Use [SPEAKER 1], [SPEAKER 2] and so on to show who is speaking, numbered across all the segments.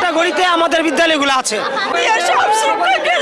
[SPEAKER 1] ক্যাটাগরিতে আমাদের বিদ্যালয়গুলো আছে।
[SPEAKER 2] সব শিক্ষকের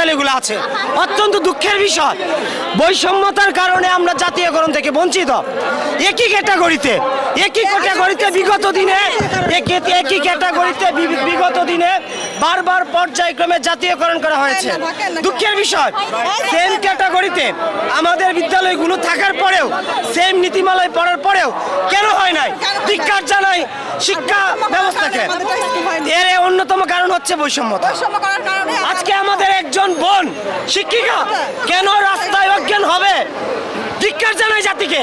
[SPEAKER 1] বিশ্ববিদ্যালয়গুলো আছে। অত্যন্ত দুঃখের বিষয়। বৈষম্যতার কারণে আমরা জাতীয়করণ থেকে বঞ্চিত। একই ক্যাটাগরিতে একই ক্যাটাগরিতে বিগত দিনে একই ক্যাটাগরিতে বিগত দিনে বারবার পর্যায়ক্রমে জাতীয়করণ করা হয়েছে। দুঃখের বিষয় সেম ক্যাটাগরিতে আমাদের বিদ্যালয়গুলো থাকার পরেও সেম নীতিমালায় পড়ার পরেও কেন হয় নাই? ধিকার জানাই শিক্ষা ব্যবস্থাকে। এর অন্যতম কারণ হচ্ছে বৈষম্যতা। আজকে আমাদের একজন একজন বোন শিক্ষিকা কেন রাস্তায় অজ্ঞান হবে? ধিকার জানাই জাতিকে।